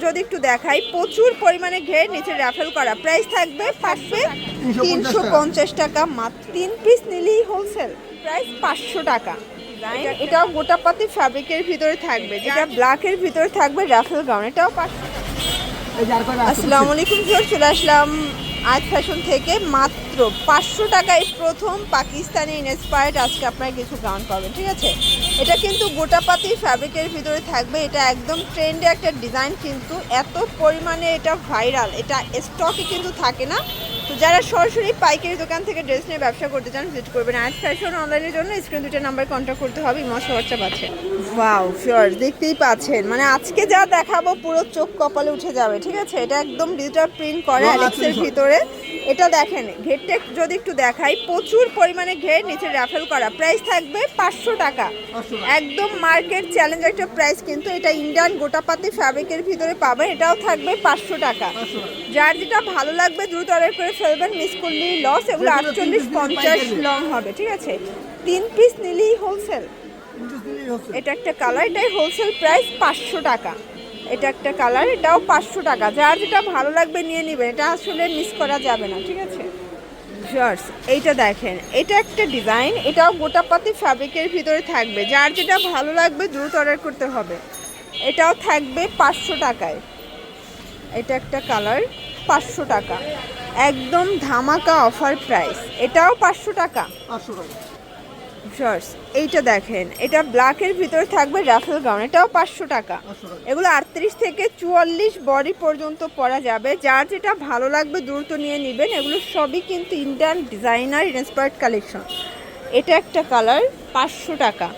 যদি একটু দেখাই প্রচুর পরিমাণে ঘের নিচে রাফেল করা। প্রাইস থাকবে পাঁচশো তিনশো পঞ্চাশ টাকা। মাত্র তিন পিস নিলেই হোলসেল প্রাইস পাঁচশো টাকা। এটা- এটাও গোটাপাতি ফ্যাব্রিকের ভিতরে থাকবে। যেটা ব্ল্যাকের ভিতরে থাকবে রাফেল গাউন এটাও পাঁচশো টাকা। আসসালামু আলাইকুম চলে আসলাম আজ ফ্যাশন থেকে মাত্র পাঁচশো টাকায় প্রথম পাকিস্তানি ইন্সপায়ার্ড আজকে আপনারা কিছু গাউন পাবেন, ঠিক আছে? এটা কিন্তু গোটাপাতি ফ্যাব্রিকের ভিতরে থাকবে, এটা একদম ট্রেন্ডে একটা ডিজাইন কিন্তু এত পরিমাণে এটা ভাইরাল এটা স্টকে কিন্তু থাকে না। যারা সরাসরি পাইকারি দোকান থেকে ড্রেস নিয়ে ব্যবসা করতে চান ভিজিট করবেন আজ ফ্যাশন অনলাইনের জন্য। স্ক্রিন দুটো নাম্বার কন্ট্যাক্ট করতে হবে ইমস হোয়াটসঅ্যাপ আছে। ওয়াও শিওর দেখতেই পাচ্ছেন। মানে আজকে যা দেখাবো পুরো চোখ কপালে উঠে যাবে ঠিক আছে? এটা একদম ডিজিটাল প্রিন্ট করা অ্যালেক্সের ভিতরে। এটা দেখেন ঘেরটা যদি একটু দেখাই প্রচুর পরিমাণে ঘের নিচে র্যাফেল করা। প্রাইস থাকবে পাঁচশো টাকা। 500 টাকা। একদম মার্কেট চ্যালেঞ্জ একটা প্রাইস কিন্তু এটা ইন্ডিয়ান গোটাপাতি ফ্যাব্রিকের ভিতরে পাবেন এটাও থাকবে পাঁচশো টাকা। যার যেটা ভালো লাগবে দ্রুত অর্ডার করে ফেলবেন মিস করলেই লস এগুলো আটচল্লিশ পঞ্চাশ লং হবে ঠিক আছে? তিন পিস নিলেই হোলসেল এটা একটা কালার এটাই হোলসেল প্রাইস পাঁচশো টাকা। এটা একটা কালার এটাও পাঁচশো টাকা। যার যেটা ভালো লাগবে নিয়ে নেবেন এটা আসলে মিস করা যাবে না ঠিক আছে? জার্স এইটা দেখেন এটা একটা ডিজাইন এটাও গোটাপাতি ফ্যাব্রিকের ভিতরে থাকবে। যার যেটা ভালো লাগবে দ্রুত অর্ডার করতে হবে। এটাও থাকবে পাঁচশো টাকায়। এটা একটা কালার পাঁচশো টাকা। একদম ধামাকা অফার প্রাইস এটাও পাঁচশো টাকা। শর্টস এইটা দেখেন এটা ব্ল্যাকের ভিতরে থাকবে রাফেল গাউন এটাও পাঁচশো টাকা। এগুলো আটত্রিশ থেকে চুয়াল্লিশ বডি পর্যন্ত পরা যাবে। যার যেটা ভালো লাগবে দ্রুত নিয়ে নেবেন। এগুলো সবই কিন্তু ইন্ডিয়ান ডিজাইনার ইন্সপায়ার্ড কালেকশন এটা একটা কালার পাঁচশো টাকা।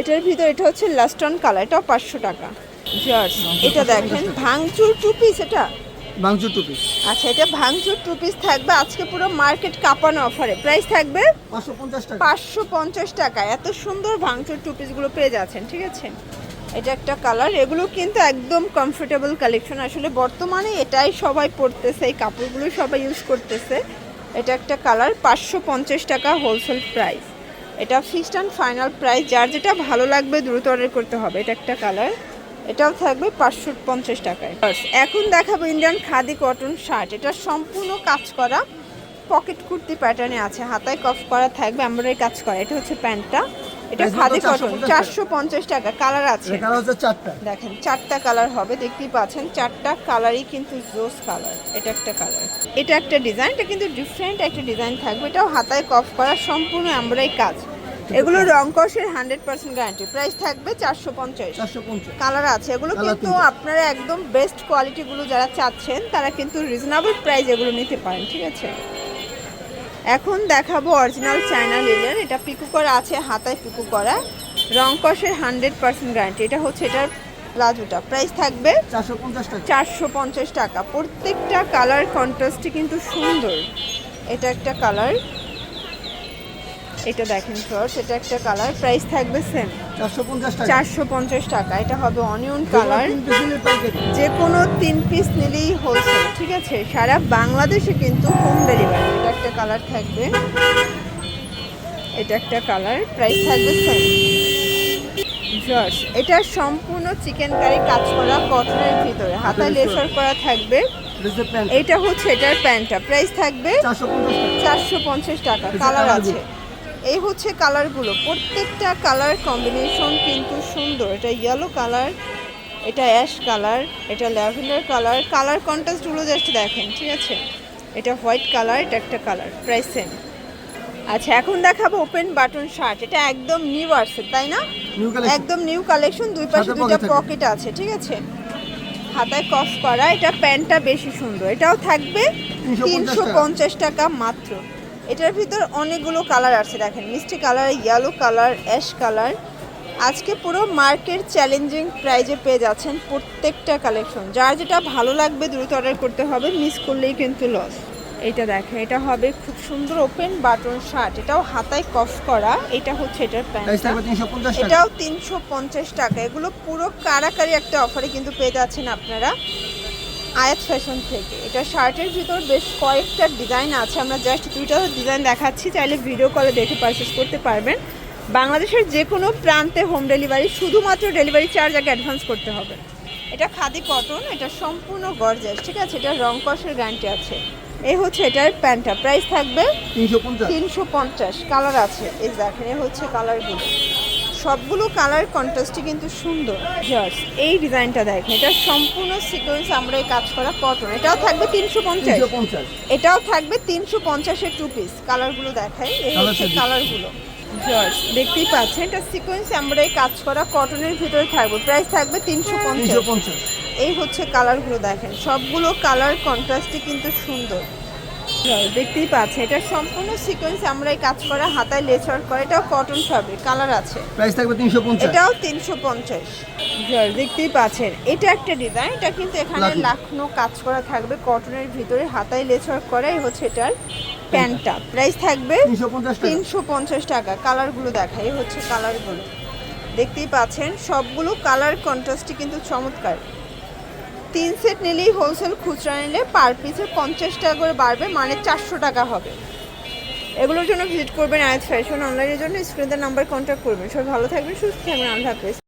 এটার ভিতর এটা হচ্ছে লাস্টন কালার এটাও পাঁচশো টাকা। জার্স এটা দেখেন ভাঙচুর টু পিস এটা। বাংচুর টু পিস আচ্ছা এটা ভাঙচুর টু পিস থাকবে। আজকে পুরো মার্কেট কাঁপানো অফারে প্রাইস থাকবে পাঁচশো পঞ্চাশ টাকা। পাঁচশো পঞ্চাশ টাকা। এত সুন্দর ভাঙচুর টু পিসগুলো পেয়ে যাচ্ছেন ঠিক আছে? এটা একটা কালার এগুলো কিন্তু একদম কমফোর্টেবল কালেকশন আসলে বর্তমানে এটাই সবাই পরতেছে এই কাপড়গুলো সবাই ইউজ করতেছে। এটা একটা কালার পাঁচশো পঞ্চাশ টাকা হোলসেল প্রাইস এটা ফিক্সড অ্যান্ড ফাইনাল প্রাইস যার যেটা ভালো লাগবে দ্রুত অর্ডার করতে হবে। এটা একটা কালার এটাও থাকবে পাঁচশো পঞ্চাশ টাকায়। এখন দেখাবো ইন্ডিয়ান খাদি কটন শার্ট এটা সম্পূর্ণ কাজ করা পকেট কুর্তি প্যাটার্নে আছে। হাতায় কফ করা থাকবে এমব্রয়ডারি কাজ করা। এটা হচ্ছে প্যান্টটা। এটা খাদি কটন চারশো পঞ্চাশ টাকা। কালার আছে। দেখেন চারটা কালার হবে দেখতেই পাচ্ছেন। চারটা কালারই কিন্তু জোস কালার এটা একটা কালার এটা একটা ডিজাইন এটা কিন্তু ডিফারেন্ট একটা ডিজাইন থাকবে। এটাও হাতায় কফ করা সম্পূর্ণ এমব্রয়ডারি কাজ। এগুলো রং কষের হান্ড্রেড পার্সেন্ট গ্যারান্টি প্রাইস থাকবে চারশো পঞ্চাশ। চারশো পঞ্চাশ। কালার আছে। এগুলো কিন্তু আপনারা একদম বেস্ট কোয়ালিটিগুলো যারা চাচ্ছেন তারা কিন্তু রিজনেবল প্রাইস এগুলো নিতে পারেন ঠিক আছে? এখন দেখাবো অরিজিনাল চায়না লিলেন এটা পিকু করা আছে হাতায় পিকু করা। রং কষের হান্ড্রেড পার্সেন্ট গ্যারান্টি এটা হচ্ছে এটার প্লাজোটা। প্রাইস থাকবে চারশো পঞ্চাশ টাকা। চারশো পঞ্চাশ টাকা। প্রত্যেকটা কালার কন্ট্রাস্টই কিন্তু সুন্দর। এটা একটা কালার এটা দেখেন শর্টস এটা একটা কালার প্রাইস থাকবে সেম চারশো পঞ্চাশ টাকা। এটা হবে অনিয়ন কালার যে কোনো তিন পিস নিলেই হোলসেল ঠিক আছে? সারা বাংলাদেশে কিন্তু হোম ডেলিভারি এটা একটা কালার থাকবে। এটা একটা কালার প্রাইস থাকবে সেম জর্জ এটা সম্পূর্ণ চিকেন কারি কাজ করা কটনের ভিতরে। হাতায় লেসার করা থাকবে। এটা হচ্ছে এটার প্যান্টটা। প্রাইস থাকবে চারশো পঞ্চাশ টাকা। কালার আছে। এই হচ্ছে কালারগুলো। প্রত্যেকটা কালার কম্বিনেশন কিন্তু সুন্দর। এটা ইয়েলো কালার এটা অ্যাশ কালার এটা ল্যাভেন্ডার কালার কালার কন্ট্রাস্টগুলো জাস্ট দেখেন ঠিক আছে? এটা হোয়াইট কালার এটা একটা কালার প্রাইস সেম আচ্ছা এখন দেখাবো ওপেন বাটন শার্ট এটা একদম নিউ আসছে তাই না? একদম নিউ কালেকশন দুই পাশে দুইটা পকেট আছে ঠিক আছে? হাতায় কফ করা এটা প্যান্টটা বেশি সুন্দর। এটাও থাকবে তিনশো পঞ্চাশ টাকা মাত্র। এটার ভিতর অনেকগুলো কালার আছে দেখেন। মিষ্টি colour yellow colour ash colour. আজকে পুরো মার্কেট চ্যালেঞ্জিং প্রাইজে পেয়ে যাচ্ছেন প্রত্যেকটা কালেকশন যার যেটা ভালো লাগবে দ্রুত অর্ডার করতে হবে মিস করলেই কিন্তু লস এটা দেখেন এটা হবে খুব সুন্দর ওপেন বাটন শার্ট এটাও হাতায় কফ করা এটা হচ্ছে এটার প্যান্ট এটাও তিনশো পঞ্চাশ টাকা। এগুলো পুরো কারাকারি একটা অফারে কিন্তু পেয়ে যাচ্ছেন আপনারা। আয়াত ফ্যাশন থেকে। এটা শার্টের ভিতর বেশ কয়েকটা ডিজাইন আছে। আমরা জাস্ট দুইটা ডিজাইন দেখাচ্ছি। চাইলে ভিডিও কলে দেখে পারচেস করতে পারবেন। বাংলাদেশের যে কোনো প্রান্তে হোম ডেলিভারি শুধুমাত্র ডেলিভারি চার্জ আগে অ্যাডভান্স করতে হবে। এটা খাদি কটন এটা সম্পূর্ণ গর্জাস ঠিক আছে? এটা রং কষের গ্যারান্টি আছে। এই হচ্ছে এটার প্যান্টটা। প্রাইস থাকবে তিনশো পঞ্চাশ। তিনশো পঞ্চাশ। কালার আছে এই দেখেন এ হচ্ছে কালারগুলো সবগুলো কালার কন্ট্রাস্টই কিন্তু সুন্দর। জাস্ট এই ডিজাইনটা দেখেন এটা সম্পূর্ণ সিকোয়েন্স আমরা এই কাজ করা কটন এটাও থাকবে তিনশো পঞ্চাশ। এটাও থাকবে তিনশো পঞ্চাশের টু পিস কালারগুলো দেখাই এই হচ্ছে। কালারগুলো জাস্ট দেখতেই পাচ্ছেন এটা সিকোয়েন্স আমরা এই কাজ করা কটনের ভিতরে থাকবে। প্রাইস থাকবে তিনশো পঞ্চাশ। এই হচ্ছে কালারগুলো দেখেন সবগুলো কালার কন্ট্রাস্টই কিন্তু সুন্দর। দেখতেই পাচ্ছেন এটা সম্পূর্ণ সিকোয়েন্স আমরা এই কাজ করা হাতায় লেচার করে এটাও কটন ফ্যাব্রিক কালার আছে। প্রাইস থাকবে তিনশো পঞ্চাশ। এটাও তিনশো পঞ্চাশ। দেখতেই পাচ্ছেন এটা একটা ডিজাইন এটা কিন্তু এখানে লাখনো। কাজ করা থাকবে কটনের ভিতরে হাতায় লেচার করা এই হচ্ছে এটার প্যান্টটা প্রাইস থাকবে তিনশো পঞ্চাশ টাকা। কালারগুলো দেখাই এই হচ্ছে কালারগুলো দেখতেই পাচ্ছেন সবগুলো কালার কন্ট্রাস্টই কিন্তু চমৎকার। তিন সেট নিলেই হোলসেল খুচরা নিলে পার পিসে পঞ্চাশ টাকা করে বাড়বে মানে চারশো টাকা হবে। এগুলোর জন্য ভিজিট করবেন আয়াত ফ্যাশন অনলাইনের জন্য স্ক্রিনের নাম্বার কন্ট্যাক্ট করবেন। সবাই ভালো থাকবেন, সুস্থ থাকবেন, আল্লাহ হাফেজ।